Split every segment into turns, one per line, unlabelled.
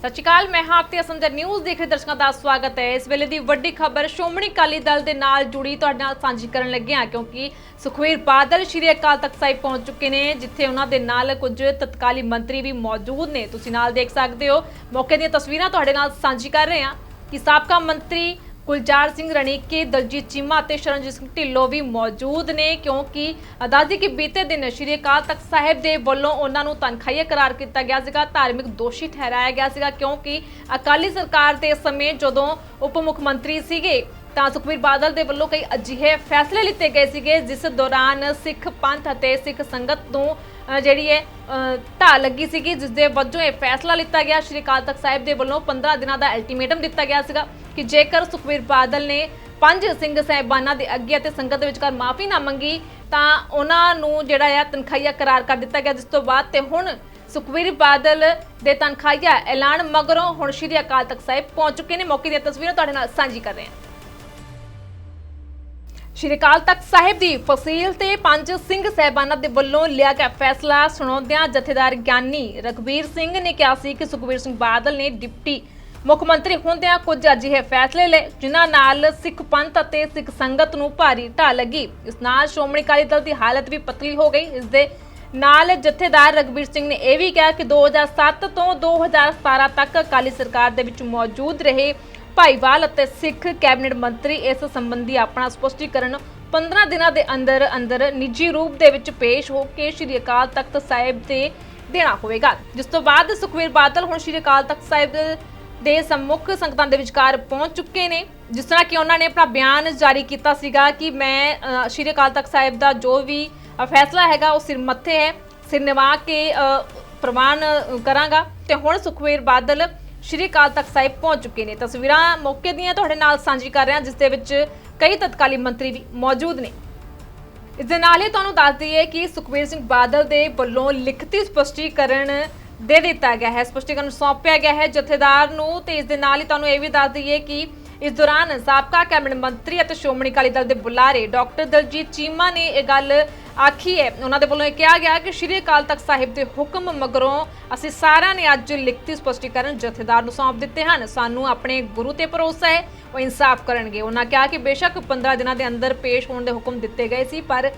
ਸਤਿ ਸ਼੍ਰੀ ਅਕਾਲ ਮੈਂ ਹਾਂ ਤੇ ਅਸੰਦਰ ਨਿਊਜ਼ ਦੇਖ ਰਹੇ ਦਰਸ਼ਕਾਂ ਦਾ ਸਵਾਗਤ ਹੈ। ਇਸ ਵੇਲੇ ਦੀ ਵੱਡੀ ਖਬਰ ਸ਼੍ਰੋਮਣੀ ਅਕਾਲੀ ਦਲ ਦੇ ਨਾਲ ਜੁੜੀ ਤੁਹਾਡੇ ਨਾਲ ਸਾਂਝੀ ਕਰਨ ਲੱਗੇ ਹਾਂ, ਕਿਉਂਕਿ ਸੁਖਵੀਰ ਬਾਦਲ ਸ਼੍ਰੀ ਅਕਾਲ ਤਖਤ ਸਾਹਿਬ ਪਹੁੰਚ ਚੁੱਕੇ ਨੇ, ਜਿੱਥੇ ਉਹਨਾਂ ਦੇ ਨਾਲ ਕੁਝ ਤਤਕਾਲੀ ਮੰਤਰੀ ਵੀ ਮੌਜੂਦ ਨੇ। ਤੁਸੀਂ ਨਾਲ ਦੇਖ ਸਕਦੇ ਹੋ। ਮੌਕੇ ਦੀਆਂ ਤਸਵੀਰਾਂ ਤੁਹਾਡੇ ਨਾਲ ਸਾਂਝੀ ਕਰ ਰਹੇ ਹਾਂ ਕਿ ਸਾਬਕਾ ਮੰਤਰੀ ਗੁਲਜ਼ਾਰ ਸਿੰਘ ਰਣੀਕੇ ਦਲਜੀਤ ਚੀਮਾ ਅਤੇ ਸ਼ਰਨਜੀਤ ਸਿੰਘ ਢਿੱਲੋਂ ਵੀ ਮੌਜੂਦ ਨੇ ਕਿਉਂਕਿ ਅਦਾਦੀ ਕਿ ਬੀਤੇ ਦਿਨ ਸ਼੍ਰੀ ਅਕਾਲ ਤਖਤ ਸਾਹਿਬ ਦੇ ਵੱਲੋਂ ਉਹਨਾਂ ਨੂੰ ਤਨਖਾਹੀਆ ਕਰਾਰ ਕੀਤਾ ਗਿਆ ਸੀਗਾ। ਧਾਰਮਿਕ ਦੋਸ਼ੀ ਠਹਿਰਾਇਆ ਗਿਆ ਸੀਗਾ ਕਿਉਂਕਿ ਅਕਾਲੀ ਸਰਕਾਰ ਦੇ ਸਮੇਂ ਜਦੋਂ ਉਪ ਮੁੱਖ ਮੰਤਰੀ ਸੀਗੇ ਤਾਂ ਸੁਖਬੀਰ ਬਾਦਲ ਦੇ ਵੱਲੋਂ ਕਈ ਅਜਿਹੇ ਫੈਸਲੇ ਲਿੱਤੇ ਗਏ ਸੀਗੇ ਜਿਸ ਦੌਰਾਨ ਸਿੱਖ ਪੰਥ ਅਤੇ ਸਿੱਖ ਸੰਗਤ ਨੂੰ ਜਿਹੜੀ ਹੈ ਅ, ਢਾਹ ਲੱਗੀ ਸੀਗੀ ਜਿਸ ਦੇ ਵਜੋਂ ਇਹ ਫੈਸਲਾ ਲਿੱਤਾ ਗਿਆ। ਸ਼੍ਰੀ ਅਕਾਲ ਤਖਤ ਸਾਹਿਬ ਦੇ ਵੱਲੋਂ 15 ਦਿਨਾਂ ਦਾ ਅਲਟੀਮੇਟਮ ਦਿੱਤਾ ਗਿਆ ਸੀਗਾ। ਕਿ ਜੇਕਰ ਸੁਖਬੀਰ ਬਾਦਲ ਨੇ ਪੰਜ ਸਿੰਘ ਸਾਹਿਬਾਨਾਂ ਦੇ ਅੱਗੇ ਅਤੇ ਸੰਗਤ ਦੇ ਵਿਚਕਾਰ ਮਾਫੀ ਨਾ ਮੰਗੀ, ਤਾਂ ਉਹਨਾਂ ਨੂੰ ਜਿਹੜਾ ਆ ਤਨਖਾਹੀਆ ਕਰਾਰ ਕਰ ਦਿੱਤਾ ਗਿਆ, ਜਿਸ ਤੋਂ ਬਾਅਦ ਤੇ ਹੁਣ ਸੁਖਬੀਰ ਬਾਦਲ ਦੇ ਤਨਖਾਹੀਆ ਐਲਾਨ ਮਗਰੋਂ ਹੁਣ ਸ਼੍ਰੀ ਅਕਾਲ ਤਖਤ ਸਾਹਿਬ ਪਹੁੰਚ ਚੁੱਕੇ ਨੇ। ਮੌਕੇ ਦੀਆਂ ਤਸਵੀਰਾਂ ਤੁਹਾਡੇ ਨਾਲ ਸਾਂਝੀ ਕਰ ਰਹੇ ਹਾਂ। ਸ਼੍ਰੀ ਅਕਾਲ ਤਖਤ ਸਾਹਿਬ ਦੀ ਫਸੀਲ ਤੇ ਪੰਜ ਸਿੰਘ ਸਹਿਬਾਨਾਂ ਦੇ ਵੱਲੋਂ ਲਿਆ ਗਿਆ ਫੈਸਲਾ ਸੁਣਾਉਂਦਿਆਂ ਜਥੇਦਾਰ ਗਿਆਨੀ ਰਘਬੀਰ ਸਿੰਘ ਨੇ ਕਿਹਾ ਸੀ ਕਿ ਸੁਖਬੀਰ ਸਿੰਘ ਬਾਦਲ ਨੇ ਡਿਪਟੀ ਮੁੱਖ ਮੰਤਰੀ ਹੁੰਦਿਆਂ ਕੁਝ ਅਜਿਹੇ ਫੈਸਲੇ ਲਏ, ਜਿਨ੍ਹਾਂ ਨਾਲ ਸਿੱਖ ਪੰਥ ਅਤੇ ਸਿੱਖ ਸੰਗਤ ਨੂੰ ਭਾਰੀ ਢਾਹ ਲੱਗੀ। ਇਸ ਨਾਲ ਸ਼੍ਰੋਮਣੀ ਅਕਾਲੀ ਦਲ ਦੀ ਹਾਲਤ ਵੀ ਪਤਲੀ ਹੋ ਗਈ। ਇਸ ਦੇ ਨਾਲ ਜਥੇਦਾਰ ਰਘਬੀਰ ਸਿੰਘ ਨੇ ਇਹ ਵੀ ਕਿਹਾ ਕਿ 2007 ਤੋਂ 2017 ਤੱਕ ਅਕਾਲੀ ਸਰਕਾਰ ਦੇ ਵਿੱਚ ਮੌਜੂਦ ਰਹੇ ਭਾਈਵਾਲ ਅਤੇ ਸਿੱਖ ਕੈਬਨਿਟ ਮੰਤਰੀ ਇਸ ਸੰਬੰਧੀ ਆਪਣਾ ਸਪਸ਼ਟੀਕਰਨ 15 ਦਿਨਾਂ ਦੇ ਅੰਦਰ ਅੰਦਰ ਨਿੱਜੀ ਰੂਪ ਦੇ ਵਿੱਚ ਪੇਸ਼ ਹੋ ਕੇ ਸ਼੍ਰੀ ਅਕਾਲ ਤਖਤ ਸਾਹਿਬ ਤੇ ਦੇਣਾ ਹੋਵੇਗਾ। ਜਿਸ ਤੋਂ ਬਾਅਦ ਸੁਖਵੀਰ ਬਾਦਲ ਹੁਣ ਸ਼੍ਰੀ ਅਕਾਲ ਤਖਤ ਸਾਹਿਬ ਦੇ ਦੇ ਸੰਮੁਖ ਸੰਗਤਾਂ ਦੇ ਵਿਚਕਾਰ ਪਹੁੰਚ ਚੁੱਕੇ ਨੇ। ਜਿਸ ਤਰ੍ਹਾਂ ਕਿ ਉਹਨਾਂ ਨੇ ਆਪਣਾ ਬਿਆਨ ਜਾਰੀ ਕੀਤਾ ਸੀਗਾ ਕਿ ਮੈਂ ਅ, ਸ਼੍ਰੀ ਅਕਾਲ ਤਖਤ ਸਾਹਿਬ ਦਾ ਜੋ ਵੀ ਅ, ਫੈਸਲਾ ਹੈਗਾ ਉਹ ਸਿਰ ਮੱਥੇ ਹੈ ਸਿਰ ਨਿਵਾ ਕੇ ਅ, ਪ੍ਰਵਾਨ ਅ, ਕਰਾਂਗਾ। ਤੇ ਹੁਣ ਸੁਖਵੀਰ ਬਾਦਲ ਸ਼੍ਰੀ ਅਕਾਲ ਤਖਤ ਸਾਹਿਬ ਪਹੁੰਚ ਚੁੱਕੇ ਨੇ। ਤਸਵੀਰਾਂ ਮੌਕੇ ਦੀਆਂ ਤੁਹਾਡੇ ਨਾਲ ਸਾਂਝੀ ਕਰ ਰਿਹਾ ਜਿਸ ਦੇ ਵਿੱਚ ਕਈ ਤਤਕਾਲੀ ਮੰਤਰੀ ਵੀ ਮੌਜੂਦ ਨੇ। ਇਸ ਦੇ ਨਾਲ ਹੀ ਤੁਹਾਨੂੰ ਦੱਸ ਦਈਏ ਕਿ ਸੁਖਬੀਰ ਸਿੰਘ ਬਾਦਲ ਦੇ ਵੱਲੋਂ ਲਿਖਤੀ ਸਪਸ਼ਟੀਕਰਨ ਦੇ ਦਿੱਤਾ ਗਿਆ ਹੈ। ਸਪਸ਼ਟੀਕਰਨ ਸੌਂਪਿਆ ਗਿਆ ਹੈ। ਜਥੇਦਾਰ ਨੂੰ ਤੇ ਇਸ ਦੇ ਨਾਲ ਹੀ ਤੁਹਾਨੂੰ ਇਹ ਵੀ ਦੱਸ ਦਈਏ ਕਿ ਇਸ ਦੌਰਾਨ ਸਾਬਕਾ ਕੈਬਨਿਟ ਮੰਤਰੀ ਅਤੇ ਸ਼੍ਰੋਮਣੀ ਅਕਾਲੀ ਦਲ ਦੇ ਬੁਲਾਰੇ ਡਾਕਟਰ ਦਲਜੀਤ ਚੀਮਾ ਨੇ ਇਹ ਗੱਲ ਆਖੀ ਹੈ। ਉਹਨਾਂ ਦੇ ਵੱਲੋਂ ਇਹ ਕਿਹਾ ਗਿਆ ਕਿ ਸ਼੍ਰੀ ਅਕਾਲ ਤਖਤ ਸਾਹਿਬ ਦੇ ਹੁਕਮ ਮਗਰੋਂ ਅਸੀਂ ਸਾਰਿਆਂ ਨੇ ਅੱਜ ਲਿਖਤੀ ਸਪਸ਼ਟੀਕਰਨ ਜਥੇਦਾਰ ਨੂੰ ਸੌਂਪ ਦਿੱਤੇ ਹਨ। ਸਾਨੂੰ ਆਪਣੇ ਗੁਰੂ ਤੇ ਭਰੋਸਾ ਹੈ, ਉਹ ਇਨਸਾਫ ਕਰਨਗੇ। ਉਹਨਾਂ ਕਿਹਾ ਕਿ ਬੇਸ਼ੱਕ 15 ਦਿਨਾਂ ਦੇ ਅੰਦਰ ਪੇਸ਼ ਹੋਣ ਦੇ ਹੁਕਮ ਦਿੱਤੇ ਗਏ ਸੀ, ਪਰ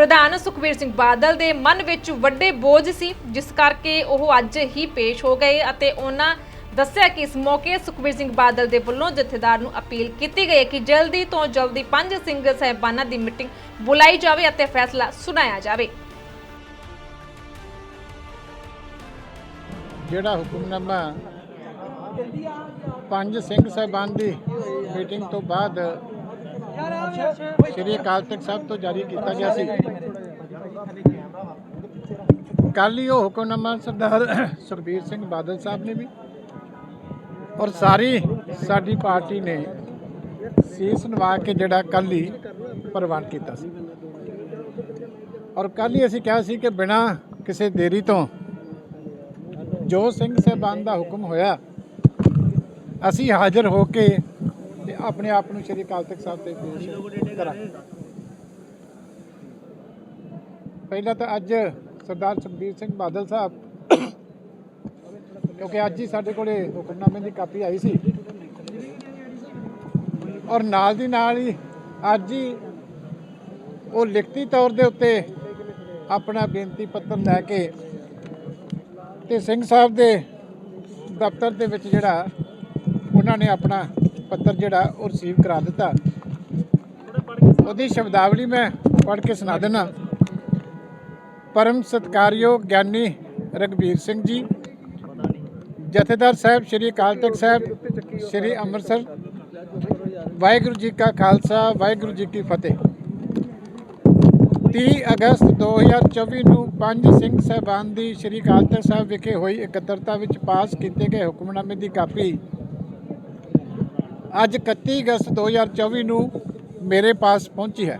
ਪ੍ਰਧਾਨ ਸੁਖਬੀਰ ਸਿੰਘ ਬਾਦਲ ਦੇ ਮਨ ਵਿੱਚ ਵੱਡੇ ਬੋਝ ਸੀ, ਜਿਸ ਕਰਕੇ ਉਹ ਅੱਜ ਹੀ ਪੇਸ਼ ਹੋ ਗਏ ਅਤੇ ਉਹਨਾਂ ਦੱਸਿਆ ਕਿ ਇਸ ਮੌਕੇ ਸੁਖਬੀਰ ਸਿੰਘ ਬਾਦਲ ਦੇ ਵੱਲੋਂ ਜਥੇਦਾਰ ਨੂੰ ਅਪੀਲ ਕੀਤੀ ਗਈ ਕਿ ਜਲਦੀ ਤੋਂ ਜਲਦੀ ਪੰਜ ਸਿੰਘ ਸਾਹਿਬਾਨਾਂ ਦੀ ਮੀਟਿੰਗ ਬੁਲਾਈ ਜਾਵੇ ਅਤੇ ਫੈਸਲਾ ਸੁਣਾਇਆ ਜਾਵੇ।
ਜਿਹੜਾ ਹੁਕਮਨਾਮਾ ਪੰਜ ਸਿੰਘ ਸਾਹਿਬਾਨ ਦੀ ਮੀਟਿੰਗ ਤੋਂ ਬਾਅਦ ਸ੍ਰੀ ਅਕਾਲ ਤਖਤ ਸਾਹਿਬ ਤੋਂ ਜਾਰੀ ਕੀਤਾ ਗਿਆ ਸੀ। ਕੱਲ ਹੀ ਉਹ ਹੁਕਮਨਾਮਾ ਸਰਦਾਰ ਸੁਖਬੀਰ ਸਿੰਘ ਬਾਦਲ ਸਾਹਿਬ ਨੇ ਵੀ ਔਰ ਸਾਰੀ ਸਾਡੀ ਪਾਰਟੀ ਨੇ ਸੀਸ ਨਵਾ ਕੇ ਜਿਹੜਾ ਕੱਲ ਹੀ ਪ੍ਰਵਾਨ ਕੀਤਾ ਸੀ। ਔਰ ਕੱਲ ਹੀ ਅਸੀਂ ਕਿਹਾ ਸੀ ਕਿ ਬਿਨਾਂ ਕਿਸੇ ਦੇਰੀ ਤੋਂ ਜੋ ਸਿੰਘ ਸਾਹਿਬਾਨ ਦਾ ਹੁਕਮ ਹੋਇਆ, ਅਸੀਂ ਹਾਜ਼ਰ ਹੋ ਕੇ ਤੇ ਆਪਣੇ ਆਪ ਨੂੰ ਸ਼੍ਰੀ ਅਕਾਲ ਤਖਤ ਸਾਹਿਬ ਤੇ ਪੇਸ਼ ਕਰਾਂਗੇ ਪਹਿਲਾਂ ਤਾਂ ਅੱਜ ਸਰਦਾਰ ਸੁਖਬੀਰ ਸਿੰਘ ਬਾਦਲ ਸਾਹਿਬ, ਕਿਉਂਕਿ ਅੱਜ ਹੀ ਸਾਡੇ ਕੋਲੇ ਹੁਕਮਨਾਮੇ ਦੀ ਕਾਪੀ ਆਈ ਸੀ। ਔਰ ਨਾਲ ਦੀ ਨਾਲ ਹੀ ਅੱਜ ਹੀ ਉਹ ਲਿਖਤੀ ਤੌਰ ਦੇ ਉੱਤੇ ਆਪਣਾ ਬੇਨਤੀ ਪੱਤਰ ਲੈ ਕੇ ਤੇ ਸਿੰਘ ਸਾਹਿਬ ਦੇ ਦਫ਼ਤਰ ਦੇ ਵਿੱਚ ਜਿਹੜਾ ਉਹਨਾਂ ਨੇ ਆਪਣਾ ਪੱਤਰ ਜਿਹੜਾ ਉਹ ਰਿਸੀਵ ਕਰਾ ਦਿੱਤਾ। ਉਹਦੀ ਸ਼ਬਦਾਵਲੀ ਮੈਂ ਪੜ੍ਹ ਕੇ ਸੁਣਾ ਦਿੰਦਾ ਪਰਮ ਸਤਕਾਰਯੋਗ ਗਿਆਨੀ ਰਗਵੀਰ ਸਿੰਘ ਜੀ, ਜਥੇਦਾਰ ਸਾਹਿਬ ਸ੍ਰੀ ਅਕਾਲ ਤਖਤ ਸਾਹਿਬ, ਸ੍ਰੀ ਅੰਮ੍ਰਿਤਸਰ, ਵਾਹਿਗੁਰੂ ਜੀ ਕਾ ਖਾਲਸਾ, ਵਾਹਿਗੁਰੂ ਜੀ ਕੀ ਫਤਿਹ। 30 ਅਗਸਤ 2024 ਨੂੰ ਪੰਜ ਸਿੰਘ ਸਹਿਬਾਨ ਦੀ ਸ੍ਰੀ ਅਕਾਲ ਤਖਤ ਸਾਹਿਬ ਵਿਖੇ ਹੋਈ ਇਕੱਤਰਤਾ ਵਿੱਚ ਪਾਸ ਕੀਤੇ ਗਏ ਹੁਕਮਨਾਮੇ ਦੀ ਕਾਪੀ ਅੱਜ 31 ਅਗਸਤ 2024 ਨੂੰ ਮੇਰੇ ਪਾਸ ਪਹੁੰਚੀ ਹੈ।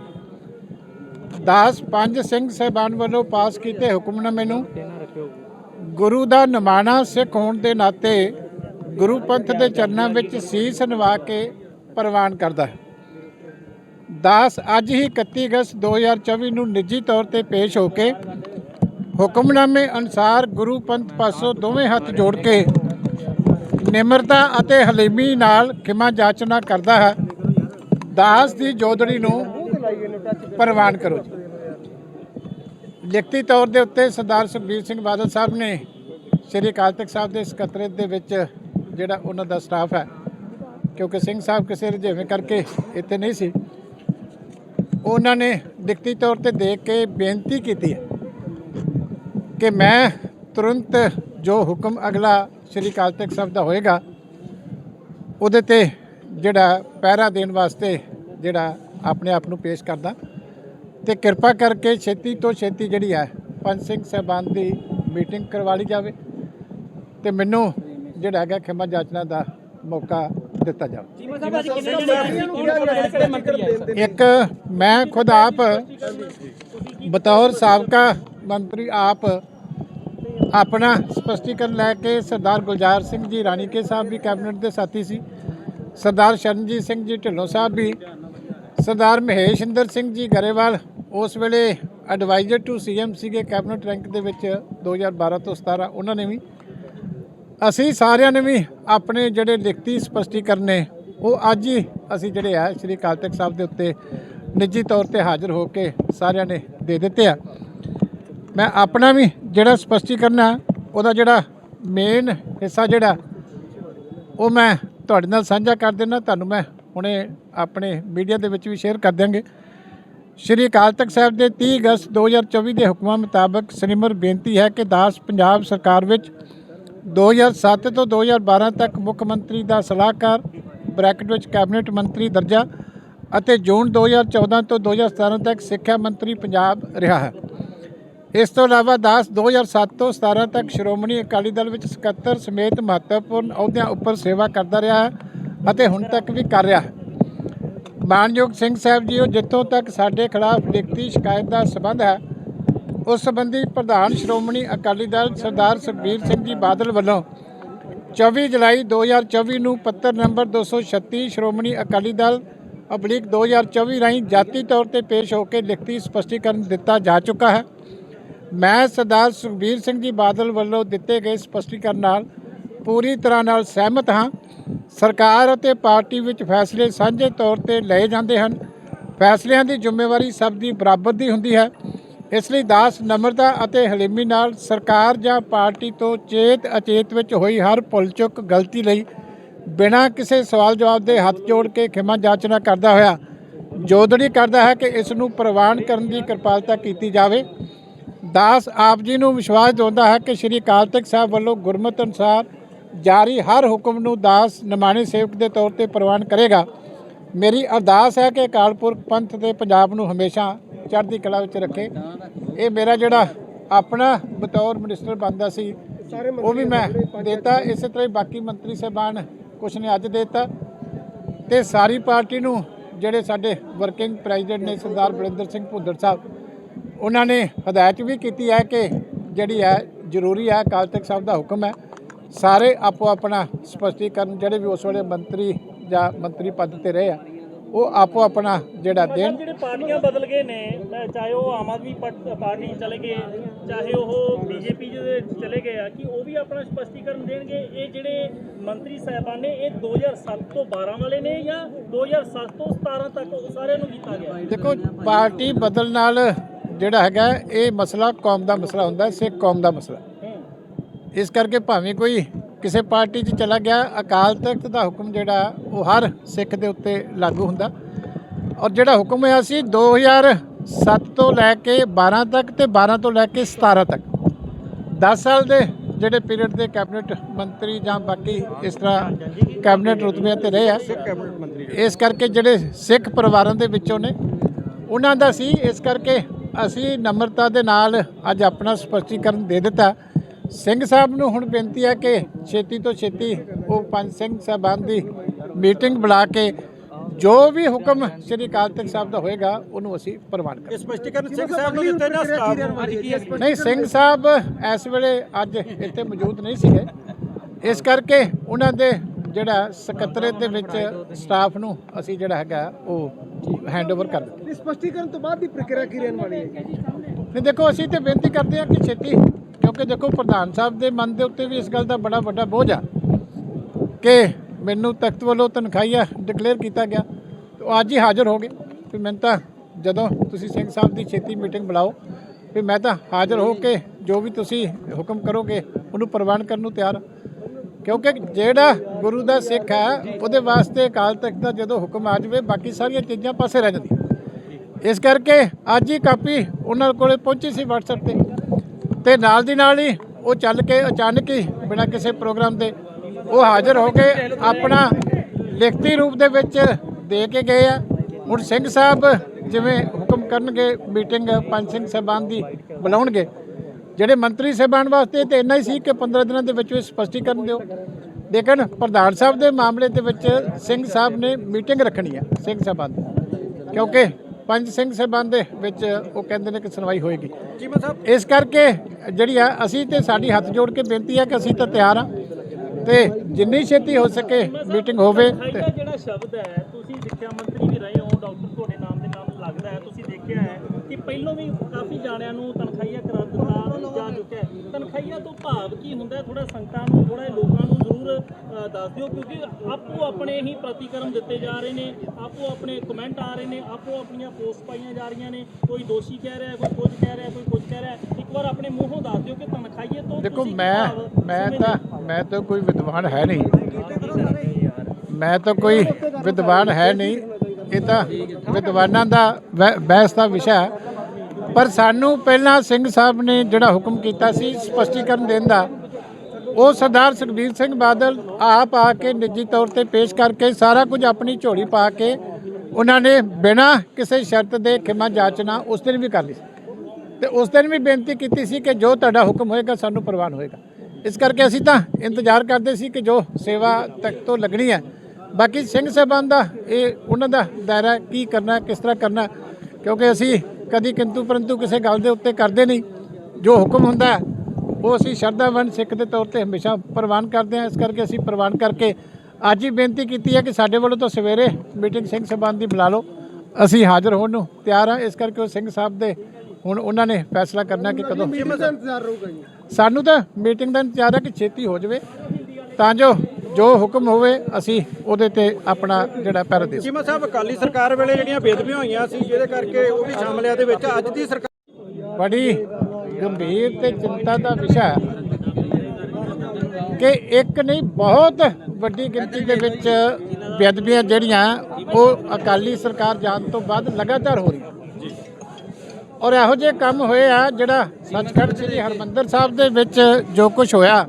ਦਾਸ ਪੰਜ ਸਿੰਘ ਸਹਿਬਾਨ ਵੱਲੋਂ ਪਾਸ ਕੀਤੇ ਹੁਕਮਨਾਮੇ ਨੂੰ ਗੁਰੂ ਦਾ ਨਿਮਾਣਾ ਸਿੱਖ ਹੋਣ ਦੇ ਨਾਤੇ ਗੁਰੂ ਪੰਥ ਦੇ ਚਰਨਾਂ ਵਿੱਚ ਸੀਸ ਨਵਾ ਕੇ ਪ੍ਰਵਾਨ ਕਰਦਾ ਹੈ। ਦਾਸ ਅੱਜ ਹੀ 31 ਅਗਸਤ 2024 ਨੂੰ ਨਿੱਜੀ ਤੌਰ ਤੇ ਪੇਸ਼ ਹੋ ਕੇ ਹੁਕਮਨਾਮੇ ਅਨੁਸਾਰ ਗੁਰੂ ਪੰਥ ਪਾਸੋਂ ਦੋਵੇਂ ਹੱਥ ਜੋੜ ਕੇ ਨਿਮਰਤਾ ਅਤੇ ਹਲੀਮੀ ਨਾਲ ਖਿਮਾ ਜਾਚਨਾ ਕਰਦਾ ਹੈ। ਦਾਸ ਦੀ ਜੋਦੜੀ ਨੂੰ ਪ੍ਰਵਾਨ ਕਰੋ ਲਿਖਤੀ ਤੌਰ ਦੇ ਉੱਤੇ ਸਰਦਾਰ ਸੁਖਬੀਰ ਸਿੰਘ ਬਾਦਲ ਸਾਹਿਬ ਨੇ ਸ੍ਰੀ ਅਕਾਲ ਤਖਤ ਸਾਹਿਬ ਦੇ ਸਕੱਤਰੇਤ ਦੇ ਵਿੱਚ ਜਿਹੜਾ ਉਹਨਾਂ ਦਾ ਸਟਾਫ ਹੈ, ਕਿਉਂਕਿ ਸਿੰਘ ਸਾਹਿਬ ਕਿਸੇ ਰੁਝੇਵੇਂ ਕਰਕੇ ਇੱਥੇ ਨਹੀਂ ਸੀ, ਉਹਨਾਂ ਨੇ ਲਿਖਤੀ ਤੌਰ ਤੇ ਦੇਖ ਕੇ ਬੇਨਤੀ ਕੀਤੀ ਕਿ ਮੈਂ ਤੁਰੰਤ ਜੋ ਹੁਕਮ ਅਗਲਾ ਸ੍ਰੀ ਅਕਾਲ ਤਖਤ ਸਾਹਿਬ ਦਾ ਹੋਏਗਾ ਉਹਦੇ ਤੇ ਜਿਹੜਾ ਪਹਿਰਾ ਦੇਣ ਵਾਸਤੇ ਜਿਹੜਾ ਆਪਣੇ ਆਪ ਨੂੰ ਪੇਸ਼ ਕਰਦਾ। ਤੇ ਕਿਰਪਾ ਕਰਕੇ ਛੇਤੀ ਤੋਂ ਛੇਤੀ ਜਿਹੜੀ ਹੈ ਪੰਜ ਸਿੰਘ ਸਾਹਿਬਾਨ ਦੀ ਮੀਟਿੰਗ ਕਰਵਾ ਲਈ ਜਾਵੇ ਤੇ ਮੈਨੂੰ ਜਿਹੜਾ ਹੈਗਾ ਖਿਮਾ ਜਾਚਨਾ ਦਾ ਮੌਕਾ ਦਿੱਤਾ ਜਾਵੇ। ਇੱਕ ਮੈਂ ਖੁਦ ਆਪ ਬਤੌਰ ਸਾਬਕਾ ਮੰਤਰੀ ਆਪ ਆਪਣਾ ਸਪਸ਼ਟੀਕਰਨ ਲੈ ਕੇ ਸਰਦਾਰ ਗੁਲਜ਼ਾਰ ਸਿੰਘ ਜੀ, ਰਾਣੀਕੇ ਸਾਹਿਬ ਵੀ ਕੈਬਨਿਟ ਦੇ ਸਾਥੀ ਸੀ। ਸਰਦਾਰ ਸ਼ਰਨਜੀਤ ਸਿੰਘ ਜੀ, ਢਿੱਲੋਂ ਸਾਹਿਬ ਵੀ। ਸਰਦਾਰ ਮਹੇਸ਼ ਇੰਦਰ ਸਿੰਘ ਜੀ ਗਰੇਵਾਲ, ਉਸ ਵੇਲੇ ਐਡਵਾਈਜ਼ਰ ਟੂ ਸੀਐਮ ਸੀਗੇ ਕੈਬਨਿਟ ਰੈਂਕ ਦੇ ਵਿੱਚ 2012 ਤੋਂ 17 ਉਹਨਾਂ ਨੇ ਵੀ। ਅਸੀਂ ਸਾਰਿਆਂ ਨੇ ਵੀ ਆਪਣੇ ਜਿਹੜੇ ਲਿਖਤੀ ਸਪਸ਼ਟੀਕਰਨ ਨੇ, ਉਹ ਅੱਜ ਹੀ ਅਸੀਂ ਜਿਹੜੇ ਆ, ਸ਼੍ਰੀ ਅਕਾਲ ਤਖਤ ਸਾਹਿਬ ਦੇ ਉੱਤੇ ਨਿੱਜੀ ਤੌਰ ਤੇ ਹਾਜ਼ਰ ਹੋ ਕੇ ਸਾਰਿਆਂ ਨੇ ਦੇ ਦਿੱਤੇ ਆ। ਮੈਂ ਆਪਣਾ ਵੀ ਜਿਹੜਾ ਸਪਸ਼ਟੀਕਰਨ ਆ, ਉਹਦਾ ਜਿਹੜਾ ਮੇਨ ਹਿੱਸਾ ਜਿਹੜਾ, ਉਹ ਮੈਂ ਤੁਹਾਡੇ ਨਾਲ ਸਾਂਝਾ ਕਰ ਦੇਣਾ ਤੁਹਾਨੂੰ ਮੈਂ ਹੁਣੇ ਆਪਣੇ ਮੀਡੀਆ ਦੇ ਵਿੱਚ ਵੀ ਸ਼ੇਅਰ ਕਰ ਦਿਆਂਗੇ। ਸ਼੍ਰੀ ਅਕਾਲ ਤਖਤ ਸਾਹਿਬ ਦੇ 30 ਅਗਸਤ 2024 ਦੇ ਹੁਕਮਾਂ ਮੁਤਾਬਕ ਸਨਿਮਰ ਬੇਨਤੀ ਹੈ ਕਿ ਦਾਸ ਪੰਜਾਬ ਸਰਕਾਰ ਵਿੱਚ 2007 ਤੋਂ 2012 ਤੱਕ ਮੁੱਖ ਮੰਤਰੀ ਦਾ ਸਲਾਹਕਾਰ, ਬ੍ਰੈਕਟ ਵਿੱਚ ਕੈਬਨਿਟ ਮੰਤਰੀ ਦਰਜਾ ਅਤੇ ਜੂਨ 2014 ਤੋਂ 2017 ਤੱਕ ਸਿੱਖਿਆ ਮੰਤਰੀ ਪੰਜਾਬ ਰਿਹਾ ਹੈ। ਇਸ ਤੋਂ ਇਲਾਵਾ ਦਾਸ 2007 ਤੋਂ 17 ਤੱਕ ਸ਼੍ਰੋਮਣੀ ਅਕਾਲੀ ਦਲ ਵਿੱਚ ਸਕੱਤਰ ਸਮੇਤ ਮਹੱਤਵਪੂਰਨ ਅਹੁਦਿਆਂ ਉੱਪਰ ਸੇਵਾ ਕਰਦਾ ਰਿਹਾ ਹੈ ਅਤੇ ਹੁਣ ਤੱਕ ਵੀ ਕਰ ਰਿਹਾ ਹੈ। ਮਾਨਯੋਗ ਸਿੰਘ ਸਾਹਿਬ ਜੀਓ, ਜਿੱਥੋਂ ਤੱਕ ਸਾਡੇ ਖਿਲਾਫ ਲਿਖਤੀ ਸ਼ਿਕਾਇਤ ਦਾ ਸਬੰਧ ਹੈ, ਉਸ ਸੰਬੰਧੀ ਪ੍ਰਧਾਨ ਸ਼੍ਰੋਮਣੀ ਅਕਾਲੀ ਦਲ ਸਰਦਾਰ ਸੁਖਬੀਰ ਸਿੰਘ ਜੀ ਬਾਦਲ ਵੱਲੋਂ 24 ਜੁਲਾਈ 2024 ਨੂੰ ਪੱਤਰ ਨੰਬਰ 236 ਸ਼੍ਰੋਮਣੀ ਅਕਾਲੀ ਦਲ ਅਬਲਿਕ 2024 ਰਾਹੀਂ ਜਾਤੀ ਤੌਰ ਤੇ ਪੇਸ਼ ਹੋ ਕੇ ਲਿਖਤੀ ਸਪਸ਼ਟੀਕਰਨ ਦਿੱਤਾ ਜਾ ਚੁੱਕਾ ਹੈ। ਮੈਂ ਸਰਦਾਰ ਸੁਖਬੀਰ ਸਿੰਘ ਜੀ ਬਾਦਲ ਵੱਲੋਂ ਦਿੱਤੇ ਗਏ ਸਪਸ਼ਟੀਕਰਨ ਨਾਲ ਪੂਰੀ ਤਰ੍ਹਾਂ ਨਾਲ ਸਹਿਮਤ ਹਾਂ। ਸਰਕਾਰ ਅਤੇ ਪਾਰਟੀ ਵਿੱਚ ਫੈਸਲੇ ਸਾਂਝੇ ਤੌਰ ਤੇ ਲਏ ਜਾਂਦੇ ਹਨ। ਫੈਸਲਿਆਂ ਦੀ ਜ਼ਿੰਮੇਵਾਰੀ ਸਭ ਦੀ ਬਰਾਬਰ ਦੀ ਹੁੰਦੀ ਹੈ। ਇਸ ਲਈ ਦਾਸ ਨਮਰਤਾ ਅਤੇ ਹਲੀਮੀ ਨਾਲ ਸਰਕਾਰ ਜਾਂ ਪਾਰਟੀ ਤੋਂ ਚੇਤ ਅਚੇਤ ਵਿੱਚ ਹੋਈ ਹਰ ਭੁੱਲ ਚੁੱਕ ਗਲਤੀ ਲਈ ਬਿਨਾਂ ਕਿਸੇ ਸਵਾਲ ਜਵਾਬ ਦੇ ਹੱਥ ਜੋੜ ਕੇ ਖਿਮਾ ਜਾਚਨਾ ਕਰਦਾ ਹੋਇਆ। ਜੋਦੜੀ ਕਰਦਾ ਹੈ ਕਿ ਇਸ ਨੂੰ ਪ੍ਰਵਾਨ ਕਰਨ ਦੀ ਕਿਰਪਾਲਤਾ ਕੀਤੀ ਜਾਵੇ। ਦਾਸ ਆਪ ਜੀ ਨੂੰ ਵਿਸ਼ਵਾਸ ਦਿਵਾਉਂਦਾ ਹੈ ਕਿ ਸ੍ਰੀ ਅਕਾਲ ਤਖਤ ਸਾਹਿਬ ਵੱਲੋਂ ਗੁਰਮਤਿ ਅਨੁਸਾਰ ਜਾਰੀ ਹਰ ਹੁਕਮ ਨੂੰ ਦਾਸ ਨਿਮਾਣੇ ਸੇਵਕ ਦੇ ਤੌਰ ਤੇ ਪ੍ਰਵਾਨ ਕਰੇਗਾ। ਮੇਰੀ ਅਰਦਾਸ ਹੈ ਕਿ ਅਕਾਲ ਪੁਰਖ ਪੰਥ ਤੇ ਪੰਜਾਬ ਨੂੰ ਹਮੇਸ਼ਾ ਚੜ੍ਹਦੀ ਕਲਾ ਵਿੱਚ ਰੱਖੇ। ਇਹ ਮੇਰਾ ਜਿਹੜਾ ਆਪਣਾ ਬਤੌਰ ਮਿਨਿਸਟਰ ਬਣਦਾ ਸੀ, ਉਹ ਵੀ ਮੈਂ ਦੇਤਾ। ਇਸੇ ਤਰ੍ਹਾਂ ਹੀ ਬਾਕੀ ਮੰਤਰੀ ਸਾਹਿਬਾਨ ਕੁਛ ਨੇ ਅੱਜ ਦੇਤਾ। ਤੇ ਸਾਰੀ ਪਾਰਟੀ ਨੂੰ ਜਿਹੜੇ ਸਾਡੇ ਵਰਕਿੰਗ ਪ੍ਰੈਜ਼ੀਡੈਂਟ ਨੇ ਸਰਦਾਰ ਬਲਿੰਦਰ ਸਿੰਘ ਭੁੱਦਰ ਸਾਹਿਬ ਉਹਨਾਂ ਨੇ ਹਦਾਇਤ ਵੀ ਕੀਤੀ ਹੈ ਕਿ ਜਿਹੜੀ ਹੈ ਜ਼ਰੂਰੀ ਹੈ ਅਕਾਲ ਤਖਤ ਸਾਹਿਬ ਦਾ ਹੁਕਮ ਹੈ। ਸਾਰੇ ਆਪੋ ਆਪਣਾ ਸਪਸ਼ਟੀਕਰਨ ਜਿਹੜੇ ਵੀ ਉਸ ਵੇਲੇ ਮੰਤਰੀ ਜਾਂ ਮੰਤਰੀ ਪਦ ਤੇ ਰਹੇ ਆ ਉਹ ਆਪੋ ਆਪਣਾ ਜਿਹੜਾ ਦੇਣ
ਜਿਹੜੇ ਪਾਰਟੀਆਂ ਬਦਲ ਗਏ ਨੇ ਚਾਹੇ ਉਹ ਆਮ ਆਦਮੀ ਪਾਰਟ- ਚਲੇ ਗਏ ਚਾਹੇ ਉਹ ਬੀਜੇਪੀ ਦੇ ਚਲੇ ਗਏ ਆ ਕਿ ਉਹ ਵੀ ਆਪਣਾ ਸਪਸ਼ਟੀਕਰਨ ਦੇਣਗੇ? ਇਹ ਜਿਹੜੇ ਮੰਤਰੀ ਸਾਹਿਬਾਨ ਨੇ ਇਹ 2007 ਤੋਂ 12 ਵਾਲੇ ਨੇ ਜਾਂ 2007 ਤੋਂ 17 ਤੱਕ ਉਹ ਸਾਰਿਆਂ ਨੂੰ ਕੀਤਾ ਗਿਆ?
ਦੇਖੋ ਪਾਰਟੀ ਬਦਲ ਨਾਲ ਜਿਹੜਾ ਹੈਗਾ, ਇਹ ਮਸਲਾ ਕੌਮ ਦਾ ਮਸਲਾ ਹੁੰਦਾ, ਸਿੱਖ ਕੌਮ ਦਾ ਮਸਲਾ। ਇਸ ਕਰਕੇ ਭਾਵੇਂ ਕੋਈ ਕਿਸੇ ਪਾਰਟੀ 'ਚ ਚਲਾ ਗਿਆ, ਅਕਾਲ ਤਖਤ ਦਾ ਹੁਕਮ ਜਿਹੜਾ, ਉਹ ਹਰ ਸਿੱਖ ਦੇ ਉੱਤੇ ਲਾਗੂ ਹੁੰਦਾ। ਔਰ ਜਿਹੜਾ ਹੁਕਮ ਹੋਇਆ ਸੀ 2007 ਤੋਂ ਲੈ ਕੇ 12 ਤੱਕ ਤੇ 12 ਤੋਂ ਲੈ ਕੇ 17 ਤੱਕ। 10 ਸਾਲ ਦੇ ਜਿਹੜੇ ਪੀਰੀਅਡ ਦੇ ਕੈਬਨਿਟ ਮੰਤਰੀ ਜਾਂ ਬਾਕੀ ਇਸ ਤਰ੍ਹਾਂ ਕੈਬਨਿਟ ਰੁਤਬਿਆਂ ਤੇ ਰਹੇ ਆ। ਇਸ ਕਰਕੇ ਜਿਹੜੇ ਸਿੱਖ ਪਰਿਵਾਰਾਂ ਦੇ ਵਿੱਚੋਂ ਨੇ, ਉਹਨਾਂ ਦਾ ਸੀ। ਇਸ ਕਰਕੇ ਅਸੀਂ ਨਮਰਤਾ ਦੇ ਨਾਲ ਅੱਜ ਆਪਣਾ ਸਪਸ਼ਟੀਕਰਨ ਦੇ ਦਿੱਤਾ। ਸਿੰਘ ਸਾਹਿਬ ਨੂੰ ਹੁਣ ਬੇਨਤੀ ਹੈ ਕਿ ਛੇਤੀ ਤੋਂ ਛੇਤੀ ਉਹ ਪੰਜ ਸਿੰਘ ਸਾਹਿਬਾਨ ਦੀ ਮੀਟਿੰਗ ਬੁਲਾ ਕੇ ਜੋ ਵੀ ਹੁਕਮ ਸ੍ਰੀ ਅਕਾਲ ਤਖਤ ਸਾਹਿਬ ਦਾ ਹੋਏਗਾ ਉਹਨੂੰ ਅਸੀਂ ਪ੍ਰਵਾਨ ਕਰਾਂਗੇ।
ਸਪਸ਼ਟੀਕਰਨ ਸਿੰਘ ਸਾਹਿਬ ਨੂੰ ਦਿੱਤੇ ਨਾ ਸਟਾਫ
ਨਹੀਂ ਸਿੰਘ ਸਾਹਿਬ ਇਸ ਵੇਲੇ ਅੱਜ ਇੱਥੇ ਮੌਜੂਦ ਨਹੀਂ ਸੀਗੇ। ਇਸ ਕਰਕੇ ਉਹਨਾਂ ਦੇ ਜਿਹੜਾ ਸਕੱਤਰੇਤ ਦੇ ਵਿੱਚ ਸਟਾਫ ਨੂੰ ਅਸੀਂ ਜਿਹੜਾ ਹੈਗਾ ਉਹ ਹੈਂਡਓਵਰ ਕਰ ਦਿੱਤਾ।
ਸਪਸ਼ਟੀਕਰਨ ਤੋਂ ਬਾਅਦ ਦੀ ਪ੍ਰਕਿਰਿਆ ਕੀ ਰਹਿਣ ਵਾਲੀ ਹੈ
ਨਹੀਂ ਦੇਖੋ ਅਸੀਂ ਤੇ ਬੇਨਤੀ ਕਰਦੇ ਹਾਂ ਕਿ ਛੇਤੀ ਕਿਉਂਕਿ ਦੇਖੋ ਪ੍ਰਧਾਨ ਸਾਹਿਬ ਦੇ ਮਨ ਦੇ ਉੱਤੇ ਵੀ ਇਸ ਗੱਲ ਦਾ ਬੜਾ ਵੱਡਾ ਬੋਝ ਆ ਕਿ ਮੈਨੂੰ ਤਖਤ ਵੱਲੋਂ ਤਨਖਾਹੀਆ ਡਿਕਲੇਅਰ ਕੀਤਾ ਗਿਆ। ਤੇ ਅੱਜ ਹੀ ਹਾਜ਼ਰ ਹੋ ਗਏ। ਵੀ ਮੈਨੂੰ ਤਾਂ ਜਦੋਂ ਤੁਸੀਂ ਸਿੰਘ ਸਾਹਿਬ ਦੀ ਛੇਤੀ ਮੀਟਿੰਗ ਬੁਲਾਓ ਵੀ ਮੈਂ ਤਾਂ ਹਾਜ਼ਰ ਹੋ ਕੇ ਜੋ ਵੀ ਤੁਸੀਂ ਹੁਕਮ ਕਰੋਗੇ ਉਹਨੂੰ ਪ੍ਰਵਾਨ ਕਰਨ ਨੂੰ ਤਿਆਰ ਹਾਂ ਕਿਉਂਕਿ ਜਿਹੜਾ ਗੁਰੂ ਦਾ ਸਿੱਖ ਹੈ, ਉਹਦੇ ਵਾਸਤੇ ਅਕਾਲ ਤਖਤ ਦਾ ਜਦੋਂ ਹੁਕਮ ਆ ਜਾਵੇ, ਬਾਕੀ ਸਾਰੀਆਂ ਚੀਜ਼ਾਂ ਪਾਸੇ ਰਹਿ ਜਾਂਦੀਆਂ। ਇਸ ਕਰਕੇ ਅੱਜ ਹੀ ਕਾਪੀ ਉਹਨਾਂ ਕੋਲੇ ਪਹੁੰਚੀ ਸੀ WhatsApp ਤੇ। ਤੇ ਨਾਲ ਦੀ ਨਾਲ ਹੀ ਉਹ ਚੱਲ ਕੇ ਅਚਾਨਕ ਹੀ ਬਿਨਾਂ ਕਿਸੇ ਪ੍ਰੋਗਰਾਮ ਦੇ ਉਹ ਹਾਜ਼ਰ ਹੋ ਕੇ ਆਪਣਾ ਲਿਖਤੀ ਰੂਪ ਦੇ ਵਿੱਚ ਦੇ ਕੇ ਗਏ ਆ। ਹੁਣ ਸਿੰਘ ਸਾਹਿਬ ਜਿਵੇਂ ਹੁਕਮ ਕਰਨਗੇ, ਮੀਟਿੰਗ ਪੰਜ ਸਿੰਘ ਸਾਹਿਬਾਨ ਦੀ ਬੁਲਾਉਣਗੇ ਜਿਹੜੇ ਮੰਤਰੀ ਸਾਹਿਬਾਨ ਵਾਸਤੇ ਤੇ ਇੰਨਾ ਹੀ ਸੀ ਕਿ 15 ਦਿਨਾਂ ਦੇ ਵਿੱਚ ਵਿੱਚ ਸਪਸ਼ਟੀਕਰਨ ਦਿਓ। ਲੇਕਿਨ ਪ੍ਰਧਾਨ ਸਾਹਿਬ ਦੇ ਮਾਮਲੇ ਦੇ ਵਿੱਚ ਸਿੰਘ ਸਾਹਿਬ ਨੇ ਮੀਟਿੰਗ ਰੱਖਣੀ ਆ ਸਿੰਘ ਸਾਹਿਬਾਨ ਦੀ। ਕਿਉਂਕਿ ਪੰਜ ਸਿੰਘ ਸਾਹਿਬਾਨ ਦੇ ਵਿੱਚ ਉਹ ਕਹਿੰਦੇ ਨੇ ਕਿ ਸੁਣਵਾਈ ਹੋਏਗੀ।
ਸਾਹਿਬ।
ਇਸ ਕਰਕੇ ਜਿਹੜੀ ਆ ਅਸੀਂ ਤੇ ਸਾਡੀ ਹੱਥ ਜੋੜ ਕੇ ਬੇਨਤੀ ਹੈ ਕਿ ਅਸੀਂ ਤਾਂ ਤਿਆਰ ਆ ਤੇ ਜਿੰਨੀ ਛੇਤੀ ਹੋ ਸਕੇ ਮੀਟਿੰਗ ਹੋਵੇ
ਜਿਹੜਾ ਸ਼ਬਦ ਹੈ ਤੁਸੀਂ ਸਿੱਖਿਆ ਮੰਤਰੀ ਵੀ ਰਹੇ ਹੋ ਡਾਕਟਰ ਤੁਹਾਡੇ ਨਾਮ ਦੇ ਨਾਲ ਲੱਗਦਾ ਹੈ ਤੁਸੀਂ ਦੇਖਿਆ ਹੈ। ਪਹਿਲੋਂ ਵੀ ਕਾਫੀ ਜਾਣਿਆਂ ਨੂੰ ਤਨਖਾਹੀਆ ਕਰਾ ਦਿੱਤਾ ਜਾ ਚੁੱਕਿਆ ਤਨਖਾਹੀਆ ਤੋਂ ਭਾਵ ਕੀ ਹੁੰਦਾ ਥੋੜਾ ਸੰਗਤਾਂ ਨੂੰ ਥੋੜਾ ਲੋਕਾਂ ਨੂੰ ਜ਼ਰੂਰ ਦੱਸ ਦਿਓ ਕਿਉਂਕਿ ਆਪੋ ਆਪਣੇ ਹੀ ਪ੍ਰਤੀਕਰਮ ਦਿੱਤੇ ਜਾ ਰਹੇ ਨੇ ਆਪੋ ਆਪਣੇ ਕਮੈਂਟ ਆ ਰਹੇ ਨੇ ਆਪੋ ਆਪਣੀਆਂ ਪੋਸਟ ਪਾਈਆਂ ਜਾ ਰਹੀਆਂ ਨੇ। ਕੋਈ ਦੋਸ਼ੀ ਕਹਿ ਰਿਹਾ ਕੋਈ ਕੁਝ ਕਹਿ ਰਿਹਾ ਕੋਈ ਕੁਝ ਕਹਿ ਰਿਹਾ ਇੱਕ ਵਾਰ ਆਪਣੇ ਮੂੰਹੋਂ ਦੱਸ ਦਿਓ ਕਿ ਤਨਖਾਹੀਏ ਤੋਂ
ਦੇਖੋ ਮੈਂ ਮੈਂ ਤਾਂ ਮੈਂ ਤਾਂ ਕੋਈ ਵਿਦਵਾਨ ਹੈ ਨਹੀਂ। ਮੈਂ ਤਾਂ ਕੋਈ ਵਿਦਵਾਨ ਹੈ ਨਹੀਂ। ਇਹ ਤਾਂ ਵਿਦਵਾਨਾਂ ਦਾ ਬਹਿ- ਬਹਿਸ ਦਾ ਵਿਸ਼ਾ ਹੈ। ਪਰ ਸਾਨੂੰ ਪਹਿਲਾਂ ਸਿੰਘ ਸਾਹਿਬ ਨੇ ਜਿਹੜਾ ਹੁਕਮ ਕੀਤਾ ਸੀ ਸਪਸ਼ਟੀਕਰਨ ਦੇਣ ਦਾ, ਉਹ ਸਰਦਾਰ ਸੁਖਬੀਰ ਸਿੰਘ ਬਾਦਲ ਆਪ ਆ ਕੇ ਨਿੱਜੀ ਤੌਰ ਤੇ ਪੇਸ਼ ਕਰਕੇ ਸਾਰਾ ਕੁਝ ਆਪਣੀ ਝੋਲੀ ਪਾ ਕੇ ਉਹਨਾਂ ਨੇ ਬਿਨਾਂ ਕਿਸੇ ਸ਼ਰਤ ਦੇ ਖਿਮਾ ਜਾਚਨਾ ਉਸ ਦਿਨ ਵੀ ਕਰ ਲਈ ਸੀ। ਤੇ ਉਸ ਦਿਨ ਵੀ ਬੇਨਤੀ ਕੀਤੀ ਸੀ ਕਿ ਜੋ ਤੁਹਾਡਾ ਹੁਕਮ ਹੋਏਗਾ ਸਾਨੂੰ ਪ੍ਰਵਾਨ ਹੋਏਗਾ। ਇਸ ਕਰਕੇ ਅਸੀਂ ਤਾਂ ਇੰਤਜ਼ਾਰ ਕਰਦੇ ਸੀ ਕਿ ਜੋ ਸੇਵਾ ਤੱਕ ਤੋਂ ਲੱਗਣੀ ਹੈ। ਬਾਕੀ ਸਿੰਘ ਸਾਹਿਬਾਨ ਦਾ ਇਹ, ਉਹਨਾਂ ਦਾ ਦਾਇਰਾ ਕੀ ਕਰਨਾ, ਕਿਸ ਤਰ੍ਹਾਂ ਕਰਨਾ, ਕਿਉਂਕਿ ਅਸੀਂ ਕਦੀ ਕਿੰਤੂ ਪਰੰਤੂ ਕਿਸੇ ਗੱਲ ਦੇ ਉੱਤੇ ਕਰਦੇ ਨਹੀਂ। ਜੋ ਹੁਕਮ ਹੁੰਦਾ ਉਹ ਅਸੀਂ ਸ਼ਰਧਾਵਾਨ ਸਿੱਖ ਦੇ ਤੌਰ ਤੇ ਹਮੇਸ਼ਾ ਪ੍ਰਵਾਨ ਕਰਦੇ ਹਾਂ। ਇਸ ਕਰਕੇ ਅਸੀਂ ਪ੍ਰਵਾਨ ਕਰਕੇ ਅੱਜ ਹੀ ਬੇਨਤੀ ਕੀਤੀ ਹੈ ਕਿ ਸਾਡੇ ਵੱਲੋਂ ਤਾਂ ਸਵੇਰੇ ਮੀਟਿੰਗ ਸਿੰਘ ਸਾਹਿਬਾਨ ਦੀ ਬੁਲਾ ਲਓ। ਅਸੀਂ ਹਾਜ਼ਰ ਹੋਣ ਨੂੰ ਤਿਆਰ ਹਾਂ। ਇਸ ਕਰਕੇ ਉਹ ਸਿੰਘ ਸਾਹਿਬ ਦੇ ਹੁਣ ਉਹਨਾਂ ਨੇ ਫੈਸਲਾ ਕਰਨਾ ਕਿ ਕਦੋਂ। ਸਾਨੂੰ ਤਾਂ ਮੀਟਿੰਗ ਦਾ ਇੰਤਜ਼ਾਰ ਹੈ ਕਿ ਛੇਤੀ ਹੋ ਜਾਵੇ। ਤਾਂ ਜੋ ਜੋ ਹੁਕਮ ਹੋਵੇ ਅਸੀਂ ਉਹਦੇ ਤੇ ਆਪਣਾ ਜਿਹੜਾ ਪੈਰ ਦੇ।
ਚੀਮਾ ਸਾਹਿਬ ਅਕਾਲੀ ਸਰਕਾਰ ਵੇਲੇ ਜਿਹੜੀਆਂ ਬੇਦਬੀਆਂ ਹੋਈਆਂ ਸੀ ਜਿਹਦੇ ਕਰਕੇ ਉਹ ਵੀ ਸ਼ਾਮਲ ਆ ਦੇ ਵਿੱਚ ਅੱਜ ਦੀ ਸਰਕਾਰ
ਬੜੀ ਗੰਭੀਰ ਤੇ ਚਿੰਤਾ ਦਾ ਵਿਸ਼ਾ ਹੈ ਕਿ ਇੱਕ ਨਹੀਂ ਬਹੁਤ ਵੱਡੀ ਗਿਣਤੀ ਦੇ ਵਿੱਚ ਬੇਅਦਬੀਆਂ ਜਿਹੜੀਆਂ ਉਹ ਅਕਾਲੀ ਸਰਕਾਰ ਜਾਣ ਤੋਂ ਬਾਅਦ ਲਗਾਤਾਰ ਹੋ ਰਹੀਆਂ ਔਰ ਇਹੋ ਜਿਹੇ ਕੰਮ ਹੋਏ ਆ ਜਿਹੜਾ ਸੱਚਖੰਡ ਸ੍ਰੀ ਹਰਮੰਦਰ ਸਾਹਿਬ ਦੇ ਵਿੱਚ ਜੋ ਕੁਝ ਹੋਇਆ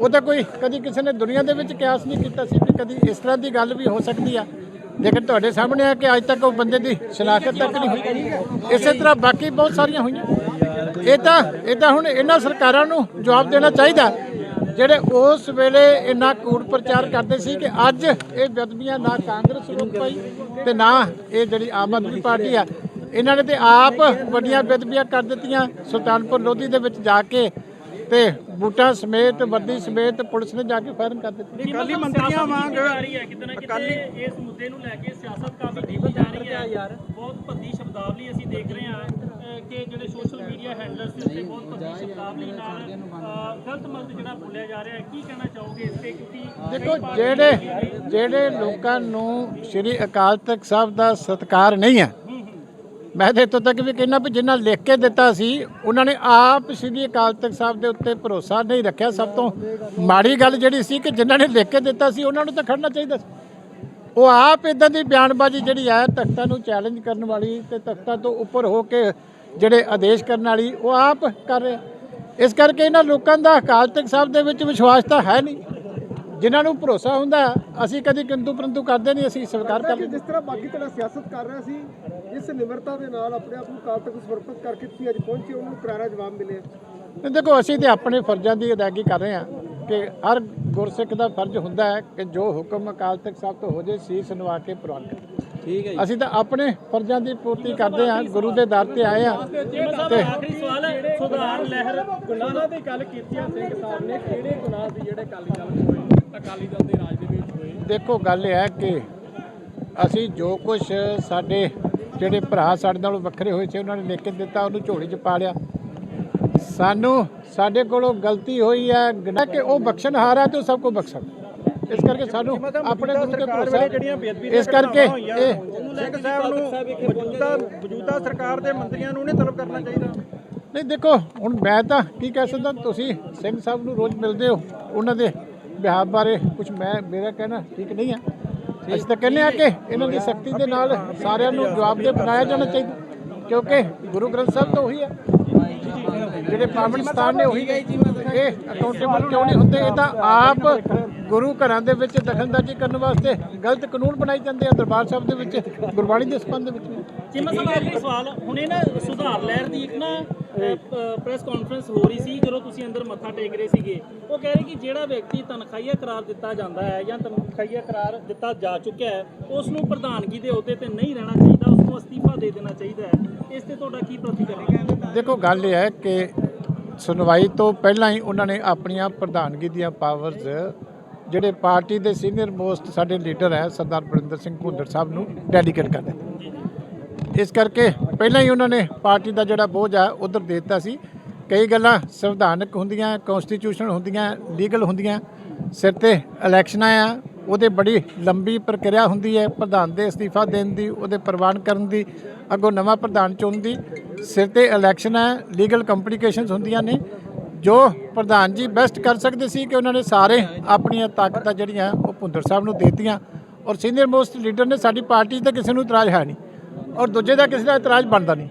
ਉਹ ਤਾਂ ਕੋਈ ਕਦੀ ਕਿਸੇ ਨੇ ਦੁਨੀਆ ਦੇ ਵਿੱਚ ਕਿਆਸ ਨਹੀਂ ਕੀਤਾ ਸੀ ਕਿ ਕਦੀ ਇਸ ਤਰ੍ਹਾਂ ਦੀ ਗੱਲ ਵੀ ਹੋ ਸਕਦੀ ਆ। ਲੇਕਿਨ ਤੁਹਾਡੇ ਸਾਹਮਣੇ ਆ ਕਿ ਅੱਜ ਤੱਕ ਉਹ ਬੰਦੇ ਦੀ ਸ਼ਨਾਖਤ ਤੱਕ ਨਹੀਂ ਹੋਈ। ਇਸੇ ਤਰ੍ਹਾਂ ਬਾਕੀ ਬਹੁਤ ਸਾਰੀਆਂ ਹੋਈਆਂ। ਇਹ ਤਾਂ ਇਹ ਤਾਂ ਹੁਣ ਇਹਨਾਂ ਸਰਕਾਰਾਂ ਨੂੰ ਜਵਾਬ ਦੇਣਾ ਚਾਹੀਦਾ। ਜਿਹੜੇ ਉਸ ਵੇਲੇ ਇੰਨਾ ਕੂੜ ਪ੍ਰਚਾਰ ਕਰਦੇ ਸੀ ਕਿ ਅੱਜ ਇਹ ਬਦਮੀਆਂ ਨਾ ਕਾਂਗਰਸ ਰੋਕ ਪਾਈ ਤੇ ਨਾ ਇਹ ਜਿਹੜੀ ਆਮ ਆਦਮੀ ਪਾਰਟੀ ਆ, ਇਹਨਾਂ ਨੇ ਤੇ ਆਪ ਵੱਡੀਆਂ ਬੇਦਬੀਆਂ ਕਰ ਦਿੱਤੀਆਂ ਸੁਲਤਾਨਪੁਰ ਲੋਧੀ ਦੇ ਵਿੱਚ ਜਾ ਕੇ। ਤੇ ਬੂਟਾ ਸਮੇਤ ਵਰਦੀ ਸਮੇਤ ਪੁਲਿਸ ਨੇ ਜਾ ਕੇ ਫਾਇਰਿੰਗ ਕਰ ਦਿੱਤੀ।
ਅਕਾਲੀ ਮੰਤਰੀਆਂ ਵਾਂਗ
ਜਾ ਰਹੀ ਹੈ ਕਿਤੇ ਨਾ ਕਿਤੇ ਇਸ ਮੁੱਦੇ ਨੂੰ ਲੈ ਕੇ ਸਿਆਸਤ ਕਾਫੀ ਕੀਤੀ ਜਾ ਰਹੀ ਹੈ। ਬਹੁਤ ਭੱਦੀ ਸ਼ਬਦਾਵਲੀ ਅਸੀਂ ਦੇਖ ਰਹੇ ਹਾਂ ਕਿ ਜਿਹੜੇ ਸੋਸ਼ਲ ਮੀਡੀਆ ਹੈਂਡਲਰਸ ਦੇ ਉੱਤੇ ਬਹੁਤ ਭੱਦੀ ਸ਼ਬਦਾਵਲੀ ਨਾਲ ਗਲਤ ਮਲਤ ਜਿਹੜਾ ਬੋਲਿਆ ਜਾ ਰਿਹਾ ਹੈ ਕੀ ਕਹਿਣਾ ਚਾਹੋਗੇ ਇਸ ਤੇ? ਕਿਉਂਕਿ
ਦੇਖੋ ਜਿਹੜੇ ਜਿਹੜੇ ਲੋਕਾਂ ਨੂੰ ਸ੍ਰੀ ਅਕਾਲ ਤਖਤ ਸਾਹਿਬ ਦਾ ਸਤਿਕਾਰ ਨਹੀਂ ਹੈ ਮੈਂ ਤਾਂ ਇੱਥੋਂ ਤੱਕ ਵੀ ਕਹਿਣਾ ਵੀ ਜਿਨ੍ਹਾਂ ਲਿਖ ਕੇ ਦਿੱਤਾ ਸੀ, ਉਹਨਾਂ ਨੇ ਆਪ ਸ੍ਰੀ ਅਕਾਲ ਤਖਤ ਸਾਹਿਬ ਦੇ ਉੱਤੇ ਭਰੋਸਾ ਨਹੀਂ ਰੱਖਿਆ। ਸਭ ਤੋਂ ਮਾੜੀ ਗੱਲ ਜਿਹੜੀ ਸੀ ਕਿ ਜਿਨ੍ਹਾਂ ਨੇ ਲਿਖ ਕੇ ਦਿੱਤਾ ਸੀ, ਉਹਨਾਂ ਨੂੰ ਤਾਂ ਖੜਨਾ ਚਾਹੀਦਾ ਸੀ। ਉਹ ਆਪ ਇਦਾਂ ਦੀ ਬਿਆਨਬਾਜ਼ੀ ਜਿਹੜੀ ਹੈ, ਤਖਤਾਂ ਨੂੰ ਚੈਲੰਜ ਕਰਨ ਵਾਲੀ ਤੇ ਤਖਤਾਂ ਤੋਂ ਉੱਪਰ ਹੋ ਕੇ ਜਿਹੜੇ ਆਦੇਸ਼ ਕਰਨ ਵਾਲੀ, ਉਹ ਆਪ ਕਰ ਰਿਹਾ। ਇਸ ਕਰਕੇ ਇਹਨਾਂ ਲੋਕਾਂ ਦਾ ਅਕਾਲ ਤਖਤ ਸਾਹਿਬ ਦੇ ਵਿੱਚ ਵਿਸ਼ਵਾਸ ਤਾਂ ਹੈ ਨਹੀਂ। ਜਿਨ੍ਹਾਂ ਨੂੰ ਭਰੋਸਾ ਹੁੰਦਾ ਅਸੀਂ ਕਦੀ ਕਿੰਤੂ ਪਰੰਤੂ ਕਰਦੇ ਨਹੀਂ ਅਸੀਂ ਸਵੀਕਾਰ ਕਰ
ਕਿ ਜਿਸ ਤਰ੍ਹਾਂ ਬਾਕੀ ਤਰ੍ਹਾਂ ਸਿਆਸਤ ਕਰ ਰਿਹਾ ਸੀ ਇਸ ਨਿਮਰਤਾ ਦੇ ਨਾਲ ਆਪਣੇ ਆਪ ਨੂੰ ਕਾਲ ਤੱਕ ਸਮਰਪਿਤ ਕਰਕੇ ਤੁਸੀਂ ਅੱਜ ਪਹੁੰਚੇ ਉਹਨੂੰ ਕਰਾਰਾ ਜਵਾਬ ਮਿਲਿਆ।
ਦੇਖੋ ਅਸੀਂ ਤੇ ਆਪਣੇ ਫਰਜ਼ਾਂ ਦੀ ਅਦਾਇਗੀ ਕਰ ਰਹੇ ਹਾਂ ਕਿ ਹਰ ਗੁਰਸਿੱਖ ਦਾ ਫਰਜ਼ ਹੁੰਦਾ ਹੈ ਕਿ ਜੋ ਹੁਕਮ ਅਕਾਲ ਤਖਤ ਸਾਹਿਬ ਤੋਂ ਹੋ ਜੇ ਸੀਸ ਨਵਾ ਕੇ ਪ੍ਰਵਾਨ ਕਰੇ। ਠੀਕ ਹੈ ਅਸੀਂ ਤਾਂ ਆਪਣੇ ਫਰਜ਼ਾਂ ਦੀ ਪੂਰਤੀ ਕਰਦੇ ਹਾਂ ਗੁਰੂ ਦੇ ਦਰ ਤੇ ਆਏ ਹਾਂ ਤੇ
ਆਖਰੀ ਸਵਾਲ ਹੈ ਸੁਧਾਰ ਲਹਿਰ
ਗੁਨਾਹਾਂ ਦੀ ਗੱਲ ਕੀਤੀ ਆ ਸਿੰਘ ਸਾਹਿਬ ਨੇ ਕਿਹੜੇ ਗੁਨਾਹ ਸੀ ਜਿਹੜੇ ਅਕਾਲੀ ਦਲ ਅਕਾਲੀ ਦਲ ਦੇ ਰਾਜ ਦੇ ਵਿੱਚ ਹੋਏ।
ਦੇਖੋ ਗੱਲ ਇਹ ਹੈ ਕਿ ਅਸੀਂ ਜੋ ਕੁਝ ਸਾਡੇ ਜਿਹੜੇ ਭਰਾ ਸਾਡੇ ਨਾਲੋਂ ਵੱਖਰੇ ਹੋਏ ਸੀ ਉਹਨਾਂ ਨੇ ਲਿਖ ਕੇ ਦਿੱਤਾ ਉਹਨੂੰ ਝੋਲੀ 'ਚ ਪਾ ਲਿਆ। ਸਾਨੂੰ ਸਾਡੇ ਕੋਲੋਂ ਗਲਤੀ ਹੋਈ ਹੈ ਗੁਨਾਹ ਕਿ ਉਹ ਬਖਸ਼ਣਹਾਰ ਹੈ ਤੇ ਉਹ ਸਭ ਕੋ ਬਖਸ਼ ਸਕਦਾ ਇਸ ਕਰਕੇ ਸਾਨੂੰ ਆਪਣੇ ਗੁਰੂ ਤੇ ਭਰੋਸਾ
ਵੇਲੇ ਜਿਹੜੀਆਂ ਬੇਅਦਬੀ
ਇਸ ਕਰਕੇ ਇਹ
ਸਿੰਘ ਸਾਹਿਬ ਨੂੰ ਮੌਜੂਦਾ ਮੌਜੂਦਾ ਸਰਕਾਰ ਦੇ ਮੰਤਰੀਆਂ ਨੂੰ ਨਹੀਂ ਤਲਬ ਕਰਨਾ ਚਾਹੀਦਾ।
ਨਹੀਂ ਦੇਖੋ ਹੁਣ ਮੈਂ ਤਾਂ ਕੀ ਕਹਿ ਸਕਦਾ ਤੁਸੀਂ ਸਿੰਘ ਸਾਹਿਬ ਨੂੰ ਰੋਜ਼ ਮਿਲਦੇ ਹੋ ਉਹਨਾਂ ਦੇ ਵਿਹਾਰ ਬਾਰੇ ਕੁਝ ਮੈਂ, ਮੇਰਾ ਕਹਿਣਾ ਠੀਕ ਨਹੀਂ ਆ ਅਸੀਂ ਤਾਂ ਕਹਿੰਦੇ ਆ ਕਿ ਇਹਨਾਂ ਦੀ ਸਖਤੀ ਦੇ ਨਾਲ ਸਾਰਿਆਂ ਨੂੰ ਜਵਾਬਦੇਹ ਬਣਾਇਆ ਜਾਣਾ ਚਾਹੀਦਾ, ਕਿਉਂਕਿ ਗੁਰੂ ਗ੍ਰੰਥ ਸਾਹਿਬ ਤਾਂ ਉਹੀ ਆ ਜਿਹੜੇ ਪਾਵਨ ਸਥਾਨ ਨੇ ਉਹੀ ਇਹ ਅਕਾਊਂਟੇਬਲ ਕਿਉਂ ਨਹੀਂ ਹੁੰਦੇ? ਇਹ ਤਾਂ ਆਪ ਗੁਰੂ ਘਰਾਂ ਦੇ ਵਿੱਚ ਦਖਲਅੰਦਾਜ਼ੀ ਕਰਨ ਵਾਸਤੇ ਗਲਤ ਕਾਨੂੰਨ ਬਣਾਈ ਜਾਂਦੇ ਆ ਦਰਬਾਰ ਸਾਹਿਬ ਦੇ ਵਿੱਚ, ਗੁਰਬਾਣੀ ਦੇ ਸੰਬੰਧ ਦੇ ਵਿੱਚ ਵੀ।
ਸਾਹਿਬ, ਆਖਰੀ ਸਵਾਲ। ਹੁਣੇ ਨਾ ਸੁਧਾਰ ਲਹਿਰ ਦੀ ਇੱਕ ਨਾ ਪ੍ਰੈਸ ਕਾਨਫਰੰਸ ਹੋ ਰਹੀ ਸੀ, ਜਦੋਂ ਤੁਸੀਂ ਅੰਦਰ ਮੱਥਾ ਟੇਕ ਰਹੇ ਸੀਗੇ। ਉਹ ਕਹਿ ਰਹੇ ਕਿ ਜਿਹੜਾ ਵਿਅਕਤੀ ਤਨਖਾਹੀਆ ਕਰਾਰ ਦਿੱਤਾ ਜਾਂਦਾ ਹੈ ਜਾਂ ਤਨਖਾਹੀਆ ਕਰਾਰ ਦਿੱਤਾ ਜਾ ਚੁੱਕਿਆ ਹੈ, ਉਸ ਨੂੰ ਪ੍ਰਧਾਨਗੀ ਦੇ ਅਹੁਦੇ ਤੇ ਨਹੀਂ ਰਹਿਣਾ ਚਾਹੀਦਾ, ਉਸ ਨੂੰ ਅਸਤੀਫਾ ਦੇ ਦੇਣਾ ਚਾਹੀਦਾ ਹੈ। ਇਸ ਤੇ ਤੁਹਾਡਾ ਕੀ ਪ੍ਰਤੀਕਰਮ ਹੈ?
ਦੇਖੋ, ਗੱਲ ਇਹ ਹੈ ਕਿ ਸੁਣਵਾਈ ਤੋਂ ਪਹਿਲਾਂ ਹੀ ਉਹਨਾਂ ਨੇ ਆਪਣੀਆਂ ਪ੍ਰਧਾਨਗੀ ਦੀਆਂ ਪਾਵਰਸ ਜਿਹੜੇ ਪਾਰਟੀ ਦੇ ਸੀਨੀਅਰ ਮੋਸਟ ਸਾਡੇ ਲੀਡਰ ਹੈ, ਸਰਦਾਰ ਬਰਿੰਦਰ ਸਿੰਘ ਭੁੰਦਰ ਸਾਹਿਬ ਨੂੰ ਡੈਡੀਕੇਟ ਕਰ ਦਿੱਤਾ। ਇਸ ਕਰਕੇ ਪਹਿਲਾਂ ਹੀ ਉਹਨਾਂ ਨੇ ਪਾਰਟੀ ਦਾ ਜਿਹੜਾ ਬੋਝ ਆ, ਉਧਰ ਦੇ ਦਿੱਤਾ ਸੀ। ਕਈ ਗੱਲਾਂ ਸੰਵਿਧਾਨਕ ਹੁੰਦੀਆਂ ਕਨਸਟੀਟਿਊਸ਼ਨਲ ਹੁੰਦੀਆਂ ਲੀਗਲ ਹੁੰਦੀਆਂ, ਸਿਰ ਤੇ ਇਲੈਕਸ਼ਨਾਂ ਆ ਉਹਦੇ ਬੜੀ ਲੰਬੀ ਪ੍ਰਕਿਰਿਆ ਹੁੰਦੀ ਹੈ, ਪ੍ਰਧਾਨ ਦੇ ਅਸਤੀਫਾ ਦੇਣ ਦੀ, ਉਹਦੇ ਪ੍ਰਵਾਨ ਕਰਨ ਦੀ, ਅੱਗੋਂ ਨਵਾਂ ਪ੍ਰਧਾਨ ਚੁਣਨ ਦੀ। ਸਿਰ ਤੇ ਇਲੈਕਸ਼ਨ ਹੈ ਲੀਗਲ ਕੰਪਲਿਕੇਸ਼ਨਸ ਹੁੰਦੀਆਂ ਨੇ। ਜੋ ਪ੍ਰਧਾਨ ਜੀ ਬੈਸਟ ਕਰ ਸਕਦੇ ਸੀ ਕਿ ਉਹਨਾਂ ਨੇ ਸਾਰੇ ਆਪਣੀਆਂ ਤਾਕਤਾਂ ਜਿਹੜੀਆਂ, ਉਹ ਭੁੰਦਰ ਸਾਹਿਬ ਨੂੰ ਦੇਤੀਆਂ। ਔਰ ਸੀਨੀਅਰ ਮੋਸਟ ਲੀਡਰ ਨੇ ਸਾਡੀ ਪਾਰਟੀ ਤੇ ਕਿਸੇ ਨੂੰ ਇਤਰਾਜ਼ ਹੈ ਨਹੀਂ। ਔਰ ਦੂਜੇ ਦਾ ਕਿਸੇ ਦਾ ਇਤਰਾਜ਼ ਬਣਦਾ ਨਹੀਂ।